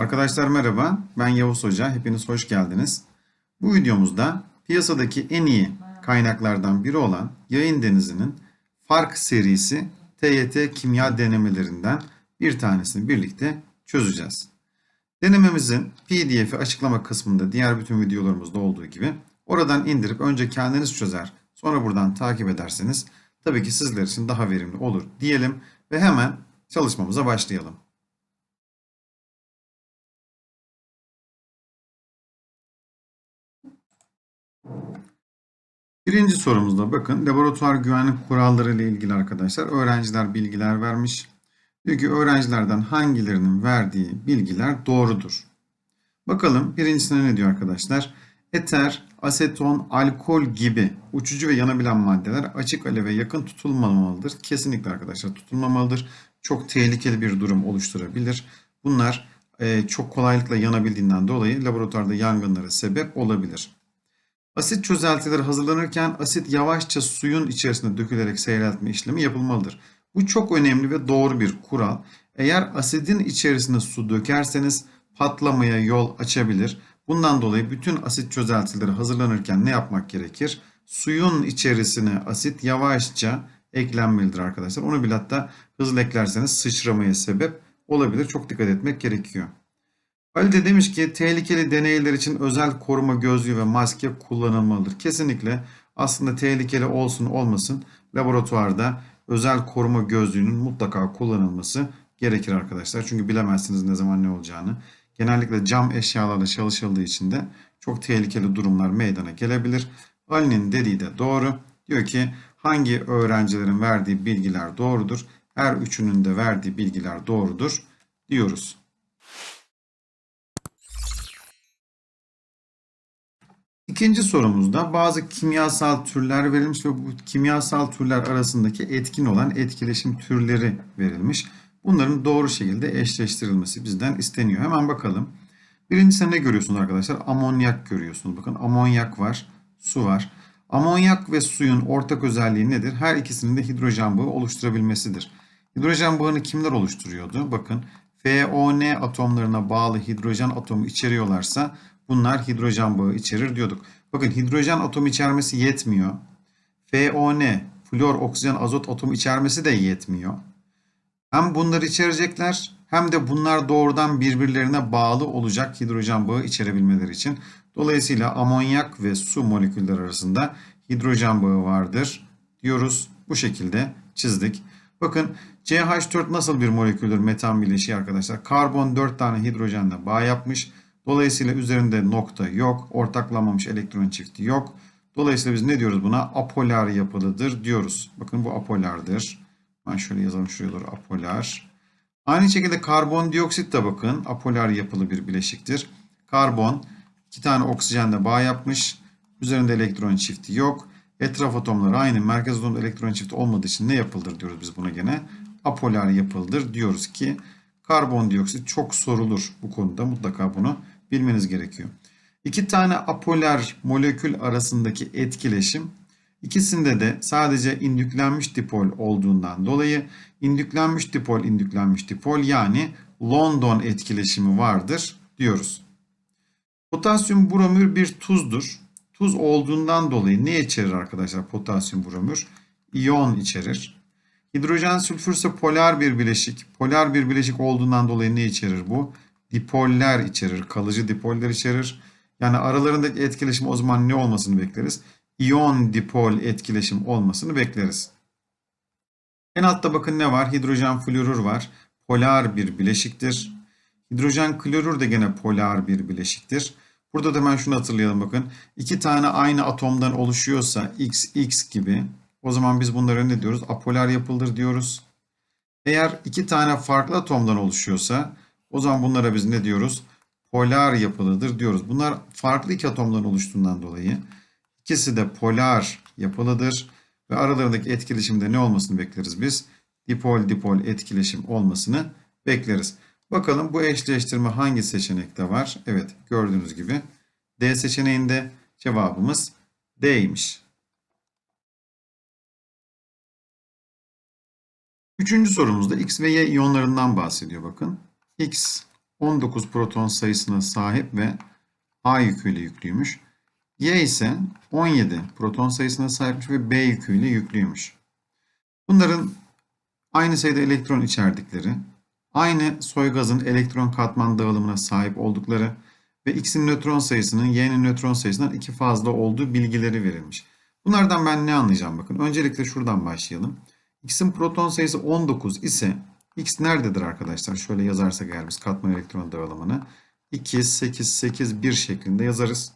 Arkadaşlar merhaba, ben Yavuz Hoca. Hepiniz hoş geldiniz. Bu videomuzda piyasadaki en iyi kaynaklardan biri olan Yayın Denizi'nin Fark serisi TYT kimya denemelerinden bir tanesini birlikte çözeceğiz. Denememizin PDF'i açıklama kısmında diğer bütün videolarımızda olduğu gibi oradan indirip önce kendiniz çözer, sonra buradan takip ederseniz tabii ki sizler için daha verimli olur diyelim ve hemen çalışmamıza başlayalım. Birinci sorumuzda bakın laboratuvar güvenlik kuralları ile ilgili arkadaşlar öğrenciler bilgiler vermiş. Diyor ki öğrencilerden hangilerinin verdiği bilgiler doğrudur. Bakalım birincisine ne diyor arkadaşlar? Eter, aseton, alkol gibi uçucu ve yanabilen maddeler açık aleve yakın tutulmamalıdır. Kesinlikle arkadaşlar tutulmamalıdır. Çok tehlikeli bir durum oluşturabilir. Bunlar e, çok kolaylıkla yanabildiğinden dolayı laboratuvarda yangınlara sebep olabilir. Asit çözeltileri hazırlanırken asit yavaşça suyun içerisine dökülerek seyreltme işlemi yapılmalıdır. Bu çok önemli ve doğru bir kural. Eğer asidin içerisine su dökerseniz patlamaya yol açabilir. Bundan dolayı bütün asit çözeltileri hazırlanırken ne yapmak gerekir? Suyun içerisine asit yavaşça eklenmelidir arkadaşlar. Onu bile hatta hızlı eklerseniz sıçramaya sebep olabilir. Çok dikkat etmek gerekiyor. Ali de demiş ki tehlikeli deneyler için özel koruma gözlüğü ve maske kullanılmalıdır. Kesinlikle aslında tehlikeli olsun olmasın laboratuvarda özel koruma gözlüğünün mutlaka kullanılması gerekir arkadaşlar. Çünkü bilemezsiniz ne zaman ne olacağını. Genellikle cam eşyalarla çalışıldığı için de çok tehlikeli durumlar meydana gelebilir. Ali'nin dediği de doğru. Diyor ki hangi öğrencilerin verdiği bilgiler doğrudur? Her üçünün de verdiği bilgiler doğrudur diyoruz. İkinci sorumuzda bazı kimyasal türler verilmiş ve bu kimyasal türler arasındaki etkin olan etkileşim türleri verilmiş. Bunların doğru şekilde eşleştirilmesi bizden isteniyor. Hemen bakalım. Birincisinde ne görüyorsunuz arkadaşlar? Amonyak görüyorsunuz. Bakın amonyak var, su var. Amonyak ve suyun ortak özelliği nedir? Her ikisinin de hidrojen bağı oluşturabilmesidir. Hidrojen bağını kimler oluşturuyordu? Bakın FON atomlarına bağlı hidrojen atomu içeriyorlarsa bunlar hidrojen bağı içerir diyorduk. Bakın hidrojen atomu içermesi yetmiyor. FON, flor, oksijen, azot atomu içermesi de yetmiyor. Hem bunları içerecekler hem de bunlar doğrudan birbirlerine bağlı olacak hidrojen bağı içerebilmeleri için. Dolayısıyla amonyak ve su moleküller arasında hidrojen bağı vardır diyoruz. Bu şekilde çizdik. Bakın CH4 nasıl bir moleküldür metan bileşiği arkadaşlar? Karbon 4 tane hidrojenle bağ yapmış. Dolayısıyla üzerinde nokta yok. Ortaklanmamış elektron çifti yok. Dolayısıyla biz ne diyoruz buna? Apolar yapılıdır diyoruz. Bakın bu apolardır. Ben şöyle yazalım şuraya doğru apolar. Aynı şekilde karbondioksit de bakın apolar yapılı bir bileşiktir. Karbon iki tane oksijenle bağ yapmış. Üzerinde elektron çifti yok. Etraf atomları aynı. Merkez atomda elektron çifti olmadığı için ne yapıldır diyoruz biz buna gene? Apolar yapıldır diyoruz ki karbondioksit çok sorulur bu konuda. Mutlaka bunu bilmeniz gerekiyor. İki tane apolar molekül arasındaki etkileşim ikisinde de sadece indüklenmiş dipol olduğundan dolayı indüklenmiş dipol indüklenmiş dipol yani London etkileşimi vardır diyoruz. Potasyum bromür bir tuzdur. Tuz olduğundan dolayı ne içerir arkadaşlar potasyum bromür? İyon içerir. Hidrojen sülfür ise polar bir bileşik. Polar bir bileşik olduğundan dolayı ne içerir bu? Dipoller içerir. Kalıcı dipoller içerir. Yani aralarındaki etkileşim o zaman ne olmasını bekleriz? İyon dipol etkileşim olmasını bekleriz. En altta bakın ne var? Hidrojen florür var. Polar bir bileşiktir. Hidrojen klorür de gene polar bir bileşiktir. Burada da hemen şunu hatırlayalım bakın. İki tane aynı atomdan oluşuyorsa XX gibi o zaman biz bunlara ne diyoruz? Apolar yapılır diyoruz. Eğer iki tane farklı atomdan oluşuyorsa o zaman bunlara biz ne diyoruz? Polar yapılıdır diyoruz. Bunlar farklı iki atomdan oluştuğundan dolayı ikisi de polar yapılıdır. Ve aralarındaki etkileşimde ne olmasını bekleriz biz? Dipol dipol etkileşim olmasını bekleriz. Bakalım bu eşleştirme hangi seçenekte var? Evet gördüğünüz gibi D seçeneğinde cevabımız D'ymiş. Üçüncü sorumuzda X ve Y iyonlarından bahsediyor bakın. X 19 proton sayısına sahip ve A yüküyle yüklüymüş. Y ise 17 proton sayısına sahipmiş ve B yüküyle yüklüymüş. Bunların aynı sayıda elektron içerdikleri, aynı soy gazın elektron katman dağılımına sahip oldukları ve X'in nötron sayısının Y'nin nötron sayısından iki fazla olduğu bilgileri verilmiş. Bunlardan ben ne anlayacağım bakın. Öncelikle şuradan başlayalım. X'in proton sayısı 19 ise X nerededir arkadaşlar? Şöyle yazarsak eğer biz katman elektron dağılımını 2, 8, 8, 1 şeklinde yazarız.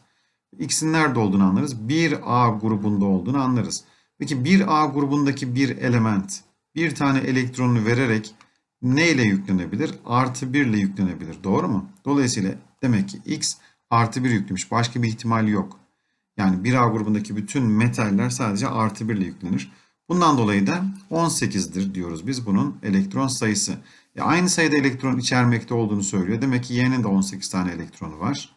X'in nerede olduğunu anlarız. 1A grubunda olduğunu anlarız. Peki 1A grubundaki bir element bir tane elektronunu vererek ne ile yüklenebilir? Artı 1 ile yüklenebilir. Doğru mu? Dolayısıyla demek ki X artı 1 yüklüymüş. Başka bir ihtimal yok. Yani 1A grubundaki bütün metaller sadece artı 1 ile yüklenir. Bundan dolayı da 18'dir diyoruz biz bunun elektron sayısı. E aynı sayıda elektron içermekte olduğunu söylüyor. Demek ki Y'nin de 18 tane elektronu var.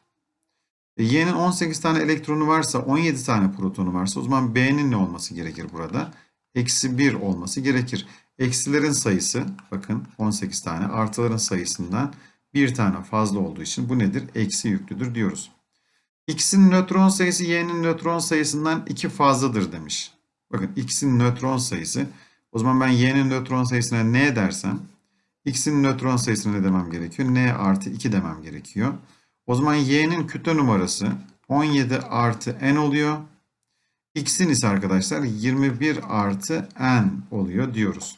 E Y'nin 18 tane elektronu varsa 17 tane protonu varsa o zaman B'nin ne olması gerekir burada? Eksi 1 olması gerekir. Eksilerin sayısı bakın 18 tane artıların sayısından bir tane fazla olduğu için bu nedir? Eksi yüklüdür diyoruz. X'in nötron sayısı Y'nin nötron sayısından 2 fazladır demiş. Bakın X'in nötron sayısı. O zaman ben Y'nin nötron sayısına ne dersem X'in nötron sayısına ne demem gerekiyor? N artı 2 demem gerekiyor. O zaman Y'nin kütle numarası 17 artı N oluyor. X'in ise arkadaşlar 21 artı N oluyor diyoruz.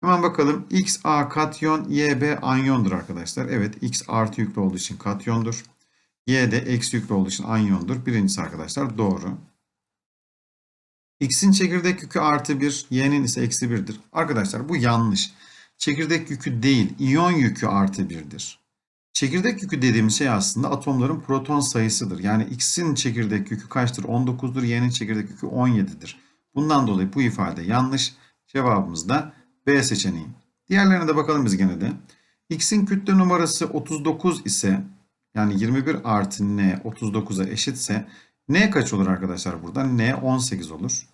Hemen bakalım. X A katyon, Y B anyondur arkadaşlar. Evet X artı yüklü olduğu için katyondur. Y de eksi yüklü olduğu için anyondur. Birincisi arkadaşlar doğru. X'in çekirdek yükü artı 1, Y'nin ise eksi 1'dir. Arkadaşlar bu yanlış. Çekirdek yükü değil, iyon yükü artı 1'dir. Çekirdek yükü dediğimiz şey aslında atomların proton sayısıdır. Yani X'in çekirdek yükü kaçtır? 19'dur. Y'nin çekirdek yükü 17'dir. Bundan dolayı bu ifade yanlış. Cevabımız da B seçeneği. Diğerlerine de bakalım biz gene de. X'in kütle numarası 39 ise yani 21 artı N 39'a eşitse N kaç olur arkadaşlar burada? N 18 olur.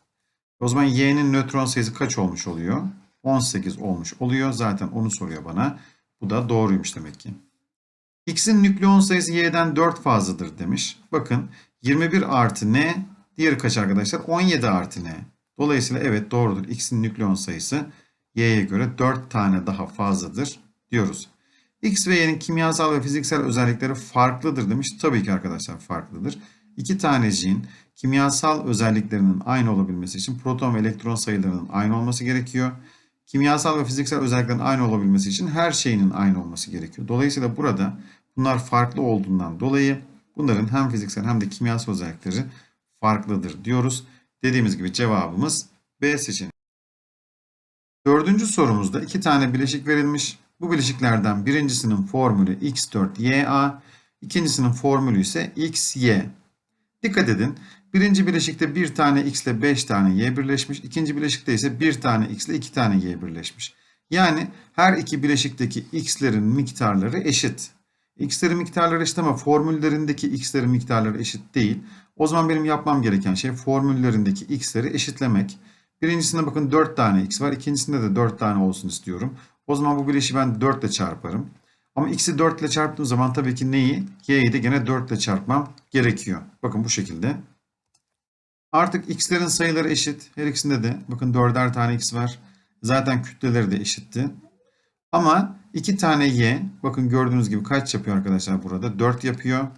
O zaman Y'nin nötron sayısı kaç olmuş oluyor? 18 olmuş oluyor. Zaten onu soruyor bana. Bu da doğruymuş demek ki. X'in nükleon sayısı Y'den 4 fazladır demiş. Bakın 21 artı N diğeri kaç arkadaşlar? 17 artı N. Dolayısıyla evet doğrudur. X'in nükleon sayısı Y'ye göre 4 tane daha fazladır diyoruz. X ve Y'nin kimyasal ve fiziksel özellikleri farklıdır demiş. Tabii ki arkadaşlar farklıdır. İki taneciğin kimyasal özelliklerinin aynı olabilmesi için proton ve elektron sayılarının aynı olması gerekiyor. Kimyasal ve fiziksel özelliklerin aynı olabilmesi için her şeyinin aynı olması gerekiyor. Dolayısıyla burada bunlar farklı olduğundan dolayı bunların hem fiziksel hem de kimyasal özellikleri farklıdır diyoruz. Dediğimiz gibi cevabımız B seçeneği. Dördüncü sorumuzda iki tane bileşik verilmiş. Bu bileşiklerden birincisinin formülü X4YA, ikincisinin formülü ise XY. Dikkat edin. Birinci bileşikte bir tane X ile 5 tane Y birleşmiş. İkinci bileşikte ise bir tane X ile 2 tane Y birleşmiş. Yani her iki bileşikteki X'lerin miktarları eşit. X'lerin miktarları eşit ama formüllerindeki X'lerin miktarları eşit değil. O zaman benim yapmam gereken şey formüllerindeki X'leri eşitlemek. Birincisinde bakın 4 tane X var. İkincisinde de 4 tane olsun istiyorum. O zaman bu bileşiği ben 4 ile çarparım. Ama x'i 4 ile çarptığım zaman tabii ki neyi? y'yi de gene 4 ile çarpmam gerekiyor. Bakın bu şekilde. Artık x'lerin sayıları eşit. Her ikisinde de bakın 4'er tane x var. Zaten kütleleri de eşitti. Ama 2 tane y bakın gördüğünüz gibi kaç yapıyor arkadaşlar burada? 4 yapıyor.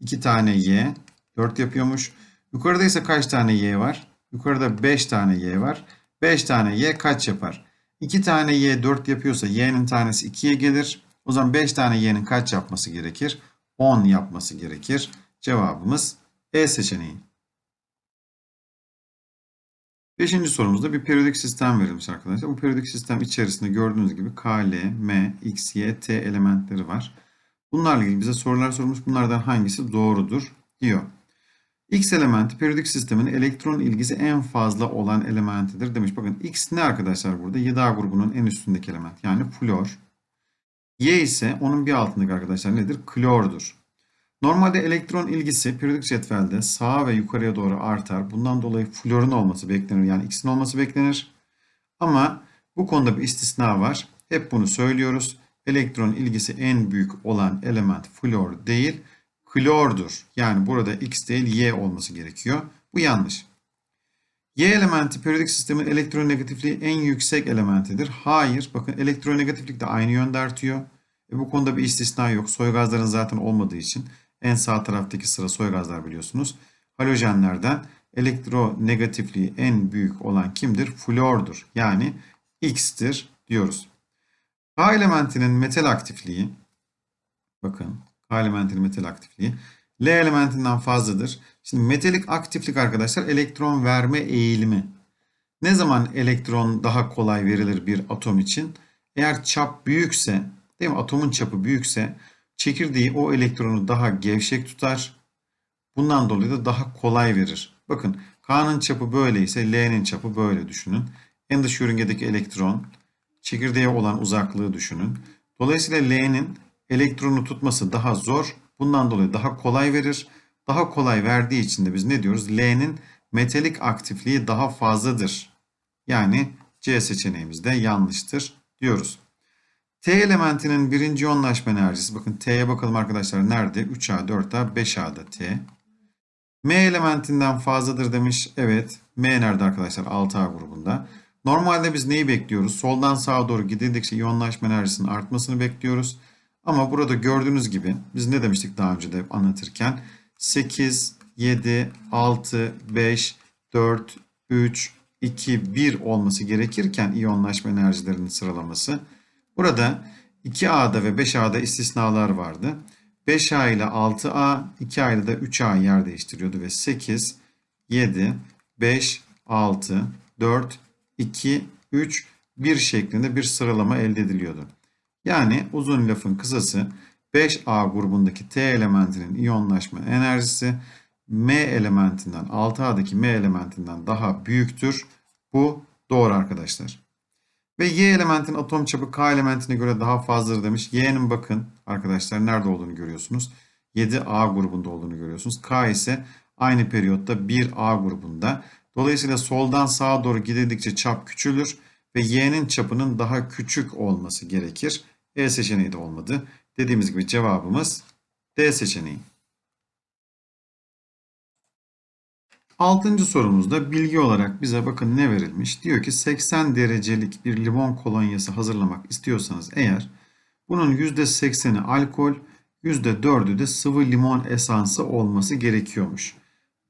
2 tane y 4 yapıyormuş. Yukarıda ise kaç tane y var? Yukarıda 5 tane y var. 5 tane y kaç yapar? 2 tane y 4 yapıyorsa y'nin tanesi 2'ye gelir. O zaman 5 tane y'nin kaç yapması gerekir? 10 yapması gerekir. Cevabımız E seçeneği. Beşinci sorumuzda bir periyodik sistem verilmiş arkadaşlar. Bu periyodik sistem içerisinde gördüğünüz gibi K, L, M, X, Y, T elementleri var. Bunlarla ilgili bize sorular sorulmuş. Bunlardan hangisi doğrudur diyor. X elementi periyodik sistemin elektron ilgisi en fazla olan elementidir demiş. Bakın X ne arkadaşlar burada? 7A grubunun en üstündeki element. Yani flor. Y ise onun bir altındaki arkadaşlar nedir? Klordur. Normalde elektron ilgisi periyodik cetvelde sağa ve yukarıya doğru artar. Bundan dolayı florun olması beklenir. Yani X'in olması beklenir. Ama bu konuda bir istisna var. Hep bunu söylüyoruz. elektron ilgisi en büyük olan element flor değil, klordur. Yani burada X değil Y olması gerekiyor. Bu yanlış. Y elementi periyodik sistemin elektronegatifliği en yüksek elementidir. Hayır. Bakın elektronegatiflik de aynı yönde artıyor. E bu konuda bir istisna yok. Soy gazların zaten olmadığı için en sağ taraftaki sıra soy gazlar biliyorsunuz. Halojenlerden elektronegatifliği en büyük olan kimdir? Flordur. Yani X'tir diyoruz. K elementinin metal aktifliği bakın K elementinin metal aktifliği L elementinden fazladır. Şimdi metalik aktiflik arkadaşlar elektron verme eğilimi. Ne zaman elektron daha kolay verilir bir atom için? Eğer çap büyükse, değil mi? Atomun çapı büyükse çekirdeği o elektronu daha gevşek tutar. Bundan dolayı da daha kolay verir. Bakın K'nın çapı böyleyse L'nin çapı böyle düşünün. En dış yörüngedeki elektron çekirdeğe olan uzaklığı düşünün. Dolayısıyla L'nin elektronu tutması daha zor. Bundan dolayı daha kolay verir. Daha kolay verdiği için de biz ne diyoruz? L'nin metalik aktifliği daha fazladır. Yani C seçeneğimiz de yanlıştır diyoruz. T elementinin birinci yoğunlaşma enerjisi. Bakın T'ye bakalım arkadaşlar. Nerede? 3A, 4A, 5A'da T. M elementinden fazladır demiş. Evet. M nerede arkadaşlar? 6A grubunda. Normalde biz neyi bekliyoruz? Soldan sağa doğru gidildikçe iyonlaşma enerjisinin artmasını bekliyoruz. Ama burada gördüğünüz gibi biz ne demiştik daha önce de anlatırken 8, 7, 6, 5, 4, 3, 2, 1 olması gerekirken iyonlaşma enerjilerinin sıralaması. Burada 2A'da ve 5A'da istisnalar vardı. 5A ile 6A, 2A ile de 3A yer değiştiriyordu ve 8, 7, 5, 6, 4, 2, 3, 1 şeklinde bir sıralama elde ediliyordu. Yani uzun lafın kısası 5A grubundaki T elementinin iyonlaşma enerjisi M elementinden 6A'daki M elementinden daha büyüktür. Bu doğru arkadaşlar. Ve Y elementin atom çapı K elementine göre daha fazladır demiş. Y'nin bakın arkadaşlar nerede olduğunu görüyorsunuz. 7A grubunda olduğunu görüyorsunuz. K ise aynı periyotta 1A grubunda. Dolayısıyla soldan sağa doğru gidildikçe çap küçülür ve Y'nin çapının daha küçük olması gerekir. E seçeneği de olmadı. Dediğimiz gibi cevabımız D seçeneği. Altıncı sorumuzda bilgi olarak bize bakın ne verilmiş. Diyor ki 80 derecelik bir limon kolonyası hazırlamak istiyorsanız eğer bunun %80'i alkol, %4'ü de sıvı limon esansı olması gerekiyormuş.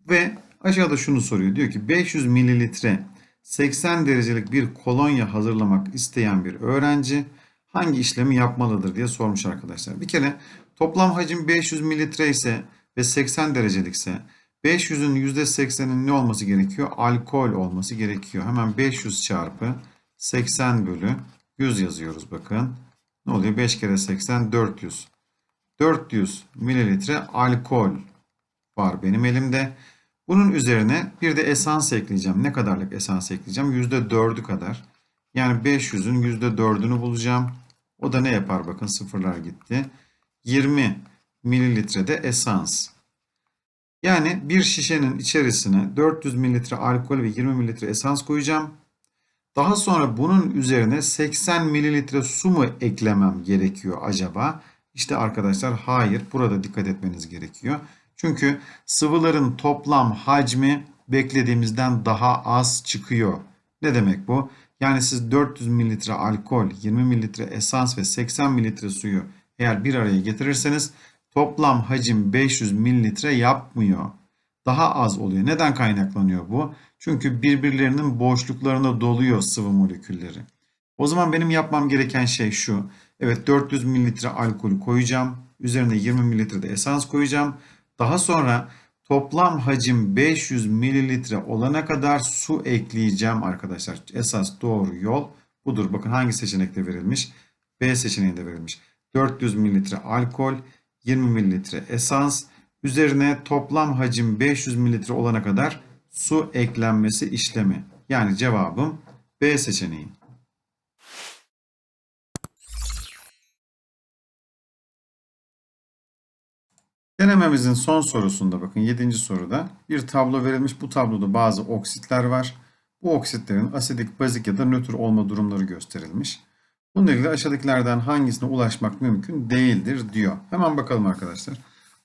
Ve aşağıda şunu soruyor. Diyor ki 500 mililitre 80 derecelik bir kolonya hazırlamak isteyen bir öğrenci hangi işlemi yapmalıdır diye sormuş arkadaşlar. Bir kere toplam hacim 500 mililitre ise ve 80 derecelikse 500'ün %80'inin ne olması gerekiyor? Alkol olması gerekiyor. Hemen 500 çarpı 80 bölü 100 yazıyoruz bakın. Ne oluyor? 5 kere 80 400. 400 mililitre alkol var benim elimde. Bunun üzerine bir de esans ekleyeceğim. Ne kadarlık esans ekleyeceğim? %4'ü kadar. Yani 500'ün %4'ünü bulacağım. O da ne yapar? Bakın sıfırlar gitti. 20 mililitre de esans. Yani bir şişenin içerisine 400 mililitre alkol ve 20 mililitre esans koyacağım. Daha sonra bunun üzerine 80 mililitre su mu eklemem gerekiyor acaba? İşte arkadaşlar hayır. Burada dikkat etmeniz gerekiyor. Çünkü sıvıların toplam hacmi beklediğimizden daha az çıkıyor. Ne demek bu? Yani siz 400 mililitre alkol, 20 mililitre esans ve 80 mililitre suyu eğer bir araya getirirseniz toplam hacim 500 mililitre yapmıyor. Daha az oluyor. Neden kaynaklanıyor bu? Çünkü birbirlerinin boşluklarına doluyor sıvı molekülleri. O zaman benim yapmam gereken şey şu. Evet 400 mililitre alkolü koyacağım. Üzerine 20 mililitre de esans koyacağım. Daha sonra toplam hacim 500 mililitre olana kadar su ekleyeceğim arkadaşlar. Esas doğru yol budur. Bakın hangi seçenekte verilmiş? B seçeneğinde verilmiş. 400 mililitre alkol, 20 mililitre esans, üzerine toplam hacim 500 mililitre olana kadar su eklenmesi işlemi. Yani cevabım B seçeneği. Denememizin son sorusunda bakın 7. soruda bir tablo verilmiş. Bu tabloda bazı oksitler var. Bu oksitlerin asidik, bazik ya da nötr olma durumları gösterilmiş. Bununla ilgili aşağıdakilerden hangisine ulaşmak mümkün değildir diyor. Hemen bakalım arkadaşlar.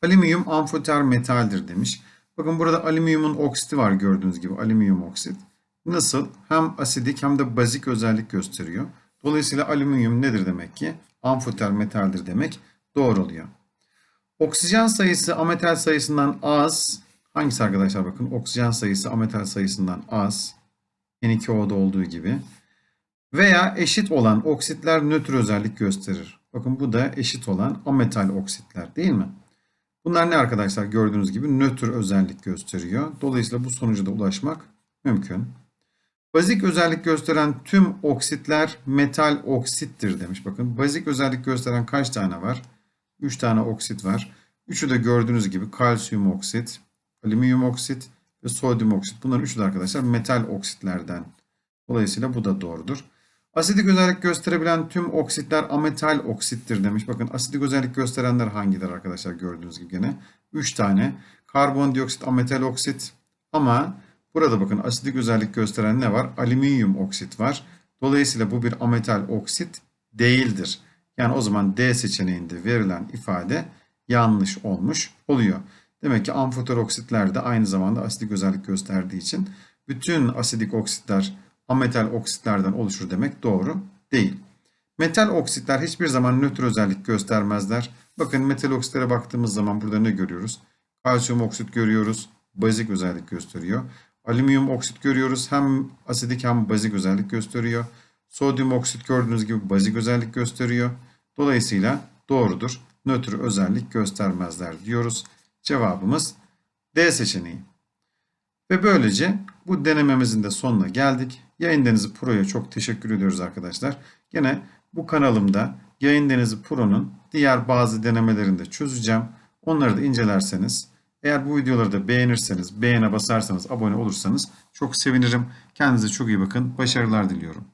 Alüminyum amfoter metaldir demiş. Bakın burada alüminyumun oksiti var gördüğünüz gibi alüminyum oksit. Nasıl? Hem asidik hem de bazik özellik gösteriyor. Dolayısıyla alüminyum nedir demek ki? Amfoter metaldir demek doğru oluyor. Oksijen sayısı ametal sayısından az. Hangisi arkadaşlar bakın? Oksijen sayısı ametal sayısından az. N2O'da olduğu gibi. Veya eşit olan oksitler nötr özellik gösterir. Bakın bu da eşit olan ametal oksitler değil mi? Bunlar ne arkadaşlar? Gördüğünüz gibi nötr özellik gösteriyor. Dolayısıyla bu sonuca da ulaşmak mümkün. Bazik özellik gösteren tüm oksitler metal oksittir demiş. Bakın bazik özellik gösteren kaç tane var? 3 tane oksit var. Üçü de gördüğünüz gibi kalsiyum oksit, alüminyum oksit ve sodyum oksit. Bunların üçü de arkadaşlar metal oksitlerden. Dolayısıyla bu da doğrudur. Asidik özellik gösterebilen tüm oksitler ametal oksittir demiş. Bakın asidik özellik gösterenler hangiler arkadaşlar gördüğünüz gibi gene. 3 tane. Karbondioksit ametal oksit ama burada bakın asidik özellik gösteren ne var? Alüminyum oksit var. Dolayısıyla bu bir ametal oksit değildir. Yani o zaman D seçeneğinde verilen ifade yanlış olmuş oluyor. Demek ki amfoter oksitler de aynı zamanda asidik özellik gösterdiği için bütün asidik oksitler ametal oksitlerden oluşur demek doğru değil. Metal oksitler hiçbir zaman nötr özellik göstermezler. Bakın metal oksitlere baktığımız zaman burada ne görüyoruz? Kalsiyum oksit görüyoruz. Bazik özellik gösteriyor. Alüminyum oksit görüyoruz. Hem asidik hem bazik özellik gösteriyor. Sodyum oksit gördüğünüz gibi bazik özellik gösteriyor. Dolayısıyla doğrudur. Nötr özellik göstermezler diyoruz. Cevabımız D seçeneği. Ve böylece bu denememizin de sonuna geldik. Yayın Denizi Pro'ya çok teşekkür ediyoruz arkadaşlar. Gene bu kanalımda Yayın Denizi Pro'nun diğer bazı denemelerini de çözeceğim. Onları da incelerseniz, eğer bu videoları da beğenirseniz, beğene basarsanız, abone olursanız çok sevinirim. Kendinize çok iyi bakın. Başarılar diliyorum.